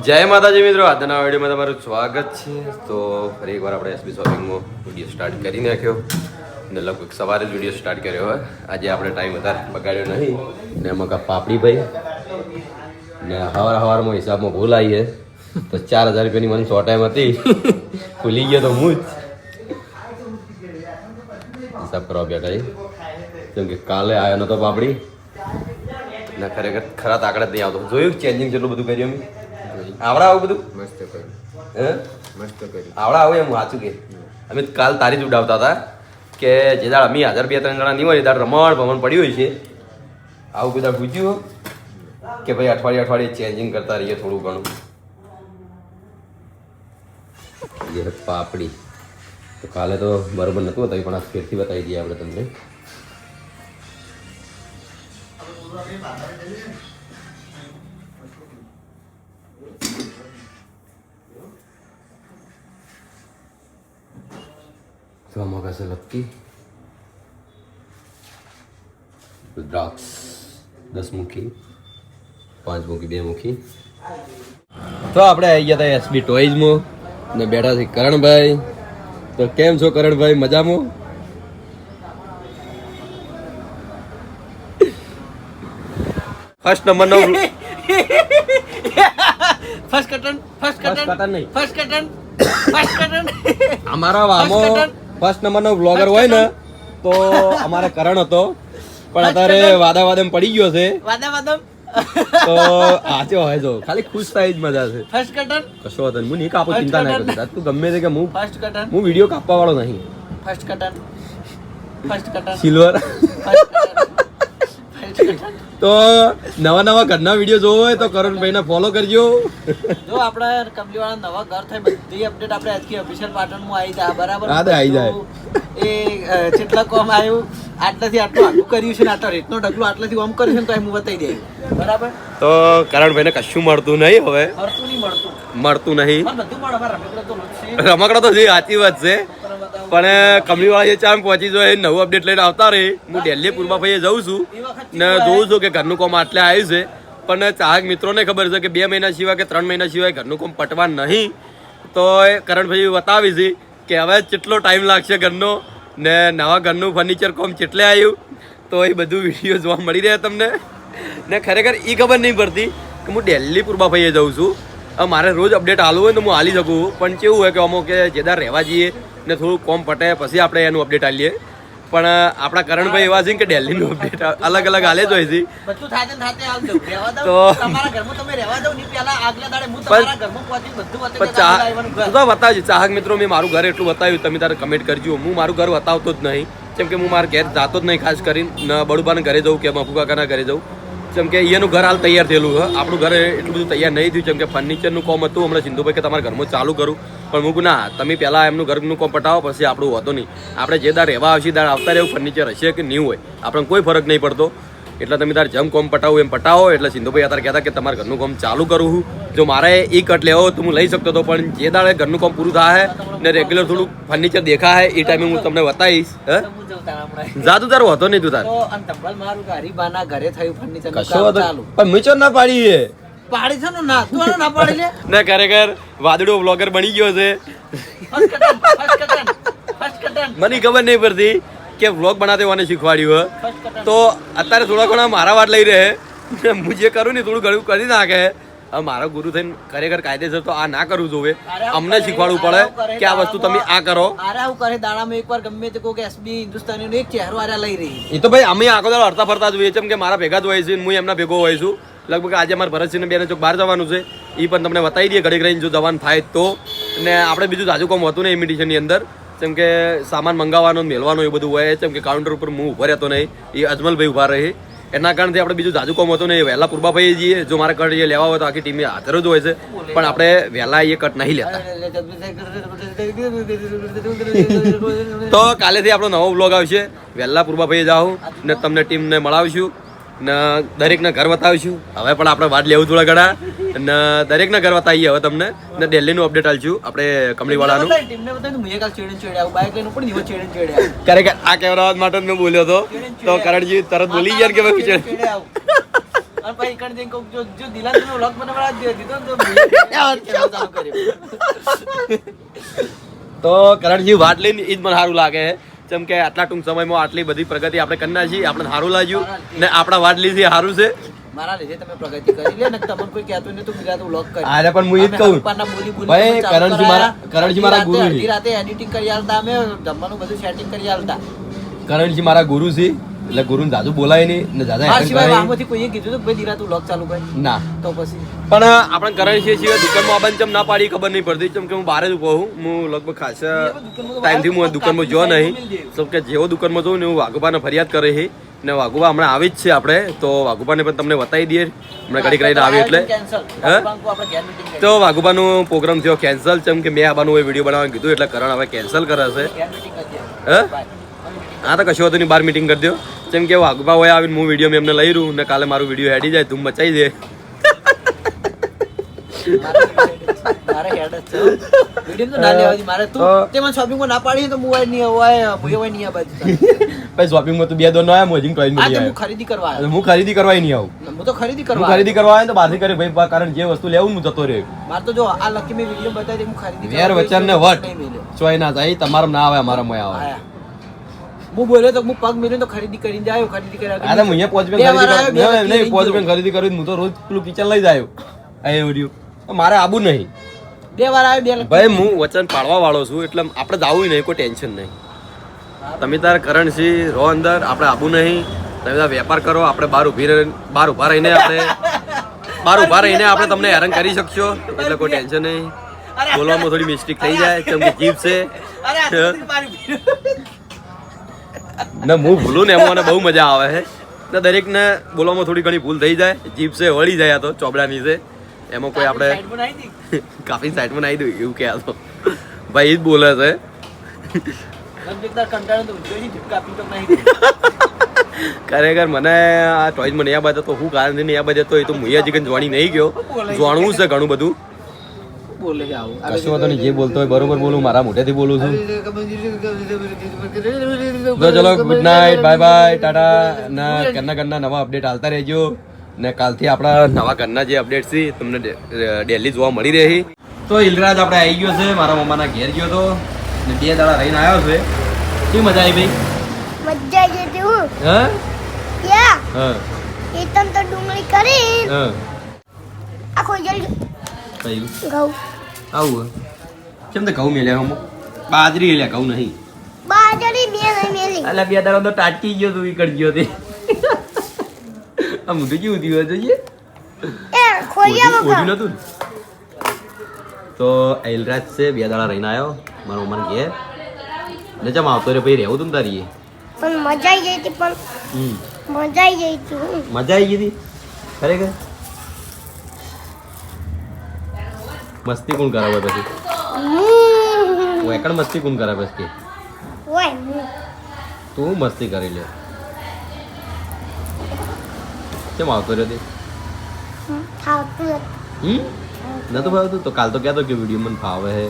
જય માતાજી મિત્રો, આજના વિડીયોમાં તમારું સ્વાગત છે. તો ફરી એકવાર આપણે એસબી શોપિંગમાં વીડિયો સ્ટાર્ટ કરી નાખ્યો. ને લગભગ સવારે જ વીડિયો સ્ટાર્ટ કર્યો હોય. આજે આપણે ટાઈમ વધારે બગાડ્યો નહીં. ને એમાં પાપડી ભાઈ. ને હવાર હવારમાં હિસાબમાં ભૂલ આવી છે તો ચાર હજાર રૂપિયાની મને સો ટાઈમ હતી. ભૂલી ગયો તો હું જ. હિસાબ કરવા બેઠા. કેમ કે કાલે આવ્યો નતો પાપડી. ને ખરેખર ખરા તાકડે નહીં આવતો. જોયું ચેન્જિંગ જેટલું બધું કર્યું અમે આવડા આવું બધું? મસ્ત કર્યું. હે? મસ્ત કર્યું. આવડા આવું એમ વાંચું કે. અમે કાલ તારી જ ઉડાવતા હતા કે જે દાડ અમે હાજર બે ત્રણ જણા નહીં હોય દાડ રમણ ભમણ પડ્યું હોય છે. આવું બધા પૂછ્યું કે ભાઈ અઠવાડિયે અઠવાડિયે ચેન્જિંગ કરતા રહીએ થોડું ઘણું. એ પાપડી. તો કાલે તો બરોબર નહોતું બતાવ્યું પણ આ ફેરથી બતાવી દઈએ આપણે તમને. તો આમાં પાસે લપકી દ્રાક્ષ દસ મુખી પાંચ મુખી બે મુખી તો આપણે આવી ગયા હતા એસબી ટોઈઝમાં ને બેઠા છે કરણભાઈ. તો કેમ છો કરણભાઈ? મજામાં? ફર્સ્ટ નંબરનો ફર્સ્ટ કટન ફર્સ્ટ કટન નહીં. ફર્સ્ટ કટન ફર્સ્ટ કટન અમારા વામો. ફર્સ્ટ નંબરનો બ્લોગર હોય ને તો અમારે કરણ હતો. પણ અત્યારે. વાદા વાદમ પડી ગયો છે. વાદા વાદમ? તો આજે હોય જો ખાલી ખુશ થાય જ મજા છે. ફર્સ્ટ કટન કશો હતો. હું નહીં કાપો ચિંતા ના. કરતો. તું ગમે તે કે હું ફર્સ્ટ કટન હું વીડિયો કાપવા વાળો નહીં. ફર્સ્ટ કટન ફર્સ્ટ કટન સિલ્વર ફર્સ્ટ કટન તો નવા નવા ઘરના વીડિયો જોવો હોય તો કરણભાઈને ફોલો કરજો. જો આપણે કંપનીવાળા નવા ઘર થાય બધી અપડેટ આપણે આજથી ઓફિશિયલ પાટણમાં આવી જાય. બરાબર હા, તે આવી જાય. એ કેટલા જેટલા કોમ આવ્યું આટલાથી આટલું આટલું કર્યું છે ને આટલા રેટનો ઢગલો આટલાથી ઓમ કર્યું છે તો એમ હું બતાવી દઈ બરાબર? તો કરણભાઈને કશું મળતું નહીં હવે. મળતું નહીં મળતું. મળતું નહીં. રમેકડો તો છે. રમકડા તો જે સાચી વાત છે. પણ કંપનીવાળા જે ચામ પહોંચી જાય નવું અપડેટ લઈને આવતા રહે. હું દિલ્હી પૂર્વા ભાઈએ જઉં છું. ને જોઉં છું કે ઘરનું કામ આટલે આવ્યું છે. પણ ચાહક મિત્રોને ખબર છે કે બે મહિના સિવાય કે ત્રણ મહિના સિવાય ઘરનું કામ પટવા નહીં. તો એ કરણભાઈ બતાવી છે કે હવે કેટલો ટાઈમ લાગશે ઘરનો ને નવા ઘરનું ફર્નિચર કોમ કેટલે આવ્યું તો એ બધું વીડિયો જોવા મળી રહ્યા તમને. ને ખરેખર એ ખબર નહીં પડતી કે હું દિલ્હી પૂર્વા ભાઈએ જઉં છું. મારે રોજ અપડેટ આલવું હોય ને તો હું હાલી શકું. પણ કેવું હોય કે અમુક કે જેદાર રહેવા જઈએ ને થોડું કોમ પટે પછી આપણે એનું અપડેટ આલીએ. પણ આપણા કરણભાઈ એવા છે કે દિલ્હીનું અપડેટ અલગ અલગ હાલે જ હોય છે. તો- બતાવજો ચાહક મિત્રો મેં મારું ઘર એટલું બતાવ્યું તમે તારે કમેન્ટ કરજો. હું મારું ઘર બતાવતો જ નહીં. કેમ કે હું મારા ઘેર જાતો જ નહીં ખાસ કરીને. બડુબાના ઘરે જઉં કે મફુ કાકાના ઘરે જવું જેમ કે એનું ઘર હાલ તૈયાર થયેલું છે. આપણું ઘર એટલું બધું તૈયાર નહીં થયું. જેમ કે ફર્નિચરનું કોમ હતું, હમણાં સિંધુભાઈ કે તમારા ઘરમાં ચાલુ કરું. પણ મૂકું ના, તમે પહેલાં એમનું ઘરનું કોમ પટાવો, પછી આપણું હોતો નહીં. આપણે જે દાર રહેવા આવશે દાર આવતા રહેવું ફર્નિચર હશે કે નહીં હોય. આપણને કોઈ ફરક નહીં પડતો. એટલે તમે તાર જેમ કોમ પટાવું એમ પટાવો. એટલે સિંધુભાઈ અત્યારે કહેતા કે તમારે ઘરનું કામ ચાલુ કરું છું. જો મારે એ કટ લેવો તો હું લઈ શકતો હતો પણ જે દાડે ઘરનું કામ પૂરું થાય ને રેગ્યુલર થોડું ફર્નિચર દેખાય એ ટાઈમે હું તમને બતાવીશ હે? તો હું તારા હતો નહીં તું તાર. ઘરે થયું ફર્નિચર પણ મીચો ના પાડી પાડી છે ને ના તું ના પાડી લે? ને ખરેખર વાદળો બ્લોગર બની ગયો છે. મને ખબર નહીં પડતી. કે વ્લોગ બનાતે મને શીખવાડ્યું તો અત્યારે થોડા ઘણા મારા વાત લઈ રહે હું. જે કરું ને થોડું ઘણું કરી નાખે હવે મારો ગુરુ થઈને ખરેખર કાયદેસર તો આ ના કરવું જોવે અમને શીખવાડવું પડે કે આ વસ્તુ તમે આ કરો. આરે આવું કરે દાડામાં એકવાર ગમે તે કોઈ એસબી હિન્દુસ્તાની એક ચહેરો આરે લઈ રહી. એ તો ભાઈ અમે આખો દાડો હરતા ફરતા જોઈએ છે કે મારા ભેગા જ હોય છે હું એમના ભેગો હોય છું. લગભગ આજે મારા ભરતસિંહ બેને ચોક બહાર જવાનું છે. એ પણ તમને બતાવી દઈએ ઘડીક રહીને જો જવાનું થાય તો. ને આપણે બીજું તાજું કામ હતું ને ઇમિટેશનની અંદર. જેમ કે સામાન મંગાવવાનો મેળવાનો એ બધું હોય, જેમ કે કાઉન્ટર ઉપર હું ઊભો રહેતો નહીં, એ અજમલભાઈ ઊભા રહે. એના કારણથી આપણે બીજું જાજુ કામ હતું નહીં વહેલા પૂર્વાભાઈ જઈએ, જો મારા કટ લેવા હોય તો આખી ટીમે હાજર જ હોય છે. પણ આપણે વહેલા એ કટ નહીં લેતા. તો કાલેથી આપણો નવો બ્લોગ આવશે. વહેલા પૂર્વાભાઈએ જાઓ ને તમને ટીમને મળાવીશું ને દરેકને ઘર બતાવીશું. હવે પણ આપણે વાત લેવું થોડા ઘણા. ને દરેકના ઘર બતાવીએ હવે તમને ને દિલ્હીનું અપડેટ આલશું આપણે કમળીવાળાનું આવું આવું ખરેખર આ કેમેરા માટે જ મેં બોલ્યો હતો તો કરણજી તરત બોલી ગયા કે ભાઈ આવું અને તો કરણજી વાત લઈને એ જ મને સારું લાગે કેમ જેમ કે આટલા ટૂંક સમયમાં આટલી બધી પ્રગતિ આપણે કરી છીએ આપણે સારું લાગ્યું ને આપણા વાત લીધી સારું છે મારા લીધે તમે પ્રગતિ કરી લે ને તમને કોઈ કહેતું નહીં તો ગુજરાત vlog કરી. અરે પણ હું ઈ જ કહું. બોલી બોલી ભાઈ, કરણજી મારા- કરણજી મારા ગુરુ છે. અડધી રાતે editing કરી આલતા અમે જમવાનું બધું setting કરી આલતા. કરણજી મારા ગુરુ છે એટલે ગુરુને જાજુ બોલાય નહીં ને જાજા મારા હેરાન સિવાય કરાય. કોઈએ કીધું કે ભાઈ દીરા તું vlog ચાલુ કર. ના. તો પછી? પણ આપણે કરણસિંહ સિવાય દુકાનમાં ચમ ના પાડી ખબર નહીં પડતી. ચમ કે હું બહાર જ ઊભો હું હું લગભગ ખાસ ટાઈમથી હું દુકાનમાં જો નહીં. તો કે જેવો દુકાનમાં જોઉં ને હું વાઘુબાને ફરિયાદ કરે છે. ને વાઘુબા હમણાં આવી જ છે આપણે તો વાઘુબાને પણ તમને બતાવી દઈએ. હમણાં ઘડી કરીને આવી એટલે. તો વાઘુબાનો પ્રોગ્રામ થયો કેન્સલ છે કે મેં આબાનું એ વીડિયો બનાવવાનું કીધું એટલે કરણ હવે કેન્સલ કરે છે. હે? તો કશું હતું બાર મીટિંગ કરી દો. જેમ કે વાઘુબા હોય આવીને હું વીડિયો મેં એમને લઈ રહ્યું ને કાલે મારું વીડિયો હેડી જાય તું મચાઈ દે. Video તો ના લેવા મારે તું તેમાં શોપિંગ ના પાડી તો મોબાઈલ નહીં હોય આય, નહીં આ બાજુ. પછી શોપિંગમાં તો બે દોર નો આવ્યા મોજિંગ ટોઈન આ મળી હું ખરીદી કરવા આવ્યો. આવ્યો. હું ખરીદી કરવા નહીં આવું. હું તો ખરીદી કરવા ખરીદી કરવા આવ્યો તો બાધી કરે ભાઈ કારણ જે વસ્તુ લેવું હું જતો રહ્યો. મારે તો જો આ લકી મેં વીડિયો બતાવી હું ખરીદી વેર વચન ને વટ. ચોય ના જાય તમારા ના આવે અમારા મોય આવે. હું બોલ્યો તો હું પગ મેલ્યો તો ખરીદી કરીને આવ્યો ખરીદી કર્યા અરે હું અહીંયા પોચ આવ્યો, ખરીદી નહીં પોચ. ખરીદી કરી હું તો રોજ પેલું કિચન લઈ જાય આ વીડિયો મારે આબુ નહીં. બે વાર આવ્યો બે ભાઈ હું વચન પાડવા વાળો છું એટલે આપણે જવું નહીં કોઈ ટેન્શન નહીં. તમે તાર કરણસિંહ રહો અંદર આપણે આબુ નહીં. તમે તાર વેપાર કરો આપણે બહાર રહી બહાર ઊભા રહીને આપણે બહાર ઊભા રહીને આપણે તમને હેરાન કરી શકશો. એટલે કોઈ ટેન્શન નહીં. બોલવામાં થોડી મિસ્ટેક થઈ જાય કેમ કે જીભ છે. ને હું ભૂલું ને એમાં મને બહુ મજા આવે છે. ને દરેકને બોલવામાં થોડી ઘણી ભૂલ થઈ જાય. જીભ છે વળી જાય આ તો ચોબડાની છે. એમાં કોઈ આપણે. કાફી સાઈડમાં નાખી દઉં એવું કે આ તો. ભાઈ જ બોલે છે. ખરેખર મને આ ટોઈજ મને નહીં આ તો હું કારણ નહીં આ બાજુ તો એ તો મુયા જીગન જોવાની નહીં ગયો. જોણવું છે ઘણું બધું. બોલે છે આવું? કશું વાંધો નહીં જે બોલતો હોય બરોબર બોલું મારા મોઢેથી બોલું છું. તો ચલો good night bye bye tata. ના ઘરના ઘરના નવા અપડેટ આવતા રહેજો. ને કાલથી આપણા નવા ઘરના જે અપડેટ છે તમને ડેલી જોવા મળી રહી. તો ઇલરાજ આપણે આવી ગયો છે મારા મમ્માના ઘેર ગયો હતો ને બે દાડા રહીને આવ્યો છે. શું મજા આવી ભાઈ? મજા જતી હું હા? યા. હા. એ તમ તો ડુંગળી કરી. હા. આખો જલ કયું ઘઉં. આવું કેમ તો ઘઉં મેલ્યા હમ બાજરી લ્યા ઘઉં નહીં. બાજરી નહીં મેલી. અલા બે દાડો તો ટાટકી ગયો તું ઈકડ ગયો તે. આ મોઢું કેવું થયું જોઈએ? એ ખોલ્યા વગર. તો એલરાજ છે બે દાડા રહીને આવ્યો મારો મન ઘેર ને આવતો રે ભાઈ રહેવું તું તારી પણ મજા આવી ગઈ હતી પણ મજા આવી ગઈ હતી મજા આવી ગઈ હતી? ખરેખર? મસ્તી કોણ કરાવે પછી? હું. એકણ મસ્તી કોણ કરાવે પછી? તું મસ્તી કરી લે? કેમ આવતો રહ્યો તે? હમ, નતું ભાવતું તો કાલ તો કહેતો કે વીડિયો મને ફાવે છે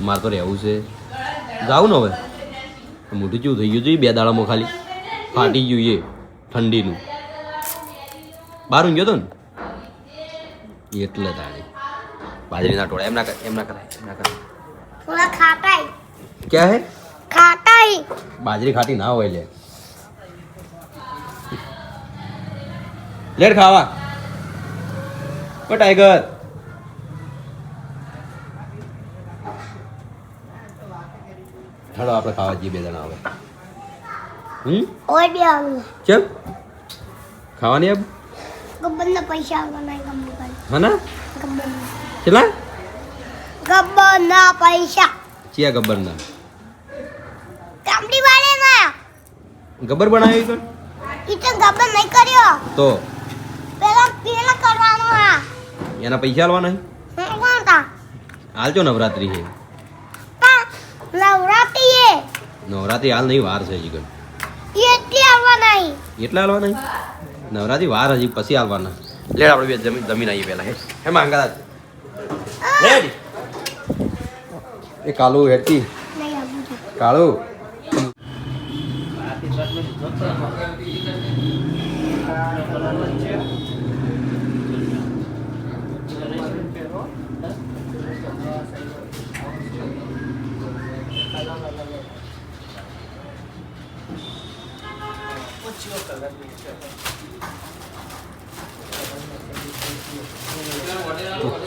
મારે તો રહેવું છે. જાવું ને હવે? મોઢું જેવું થઈ ગયું છે? બે દાડામાં ખાલી ફાટી ગયું એ ઠંડીનું. બહાર ઊંઘ્યો તો ને? એટલે તાળી બાજરીના ટોળા એમ ના કર એમ ના કરાય એમના કરાય. થોડા ખાટાઈ ક્યાં હે? ખાટાઈ બાજરી ખાટી ના હોય લે. લેટ ખાવા. ઓ ટાઈગર. હેડો આપણે ખાવા જઈએ બે જણા હવે. હમ? ઓય બે ખાવાની આબ ગબ્બરના પૈસા આવવાના ગબ્બર હા ગબ્બર કેટલા? ગબ્બરના પૈસા. ચિયા ગબ્બર કામડી વાળે ના. ગબ્બર બનાવી કર ઈ તો ગબ્બર નહીં કર્યો. તો? પેલા પેલા કરવાનો. હા એના પૈસા આલવાના હું કોણ તા? હાલજો નવરાત્રી છે. નવરાત્રી નવરાત્રી હાલ નહીં વાર છે હજી કણ એટલી આવવાના. એટલા હાલવાના નવરાત્રી વાર હજી પછી હાલવાના લેડ આપણે બે જમીન જમીન આવીએ પહેલા હે? હે માંગા લેડ. એ કાલુ હેતી નહીં. કાળુ.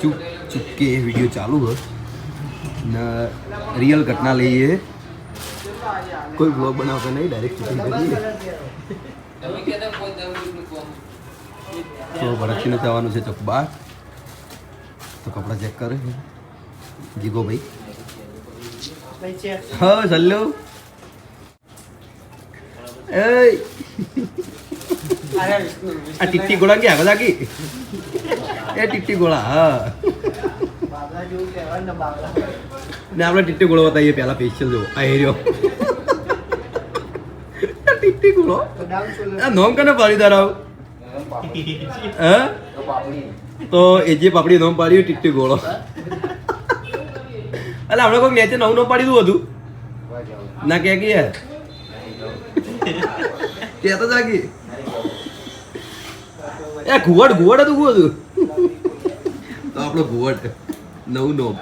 ચૂપ ચૂપકે એ વીડિયો ચાલુ હોય ને રિયલ ઘટના લઈએ. કોઈ બ્લોગ બનાવતા નહીં ડાયરેક્ટ શૂટિંગ કરીએ તો ભરતસિંહને થવાનું છે ચકબાર. તો કપડાં ચેક કરે જીગો ભાઈ. હા સલ્લો એ આ ટીટી ગોળા ક્યાં બધા કી એ ટીટી ગોળા હા. ને આપણે ટીટી ગોળો બતાવીએ પહેલા ફેશિયલ જો આ હેર્યો ટીટી ગોળો? આ નોમ કને પાડી દારાવ હા તો એ જે પાપડી નોમ પાડ્યું ટીટી ગોળો. એટલે આપણે કોઈ નેચે નવું નોમ પાડી દઉં હતું ના કે કે યાર કે તો જાગી? એ ઘુવડ ઘુવડ હતું શું હતું તો આપણો ઘુવડ નવું નોમ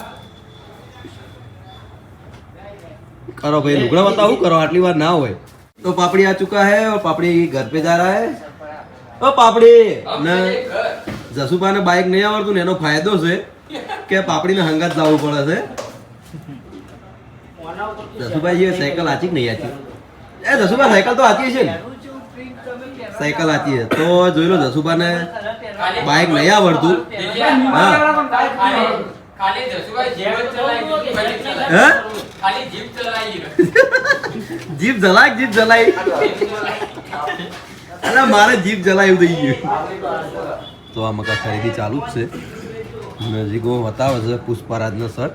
કરો ભાઈ લુગડા બતાવું કરો આટલી વાર ના હોય તો પાપડી આ ચુકા है और पापड़ी घर पे जा रहा है ઓ પાપડી ને જસુભાને બાઇક નહીં આવડતું ને એનો ફાયદો છે કે પાપડીને હંગાત લાવવું પડે છે જસુભાઈ એ સાયકલ આચી કે નહીં આચી એ જસુભાઈ સાયકલ તો આચી છે ને સાયકલ આતી છે. તો જોઈ લો જસુભાને બાઇક નહીં આવડતું. હા. જીપ જલાય જીપ જલાય? અરે મારે જીપ જલાયું થઈ ગયું. તો આ મકા ખરીદી ચાલુ જ છે. નજીકો બતાવે છે પુષ્પરાજનો સર.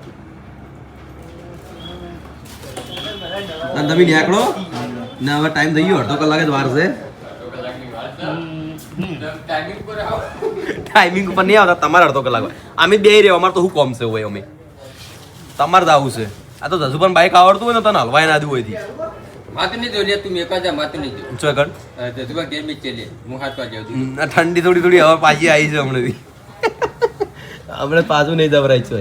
અને તમે નીકળો ને હવે ટાઈમ થઈ ગયો અડધો કલાક જ વાર છે. ટાઈમિંગ પર આવો. ટાઈમિંગ ઉપર નહીં આવતા તમારે અડધો કલાક અમે બે રહ્યો અમારે તો શું કોમ છે હોય અમે. તમારે જ આવું છે. આ તો ધસુ પણ બાઇક આવડતું હોય ને તને હલવાય ના દઉં હોયથી માત નહીં જો લે તું મેકા જા માત નહીં જો શું કર જસુભાઈ ગેમ જ ચલે હું હાથ પા જાઉં છું. હમ, આ ઠંડી થોડી થોડી હવે પાછી આવી છે હમણાંથી. હમણાં પાછું નહીં જવરાય છે.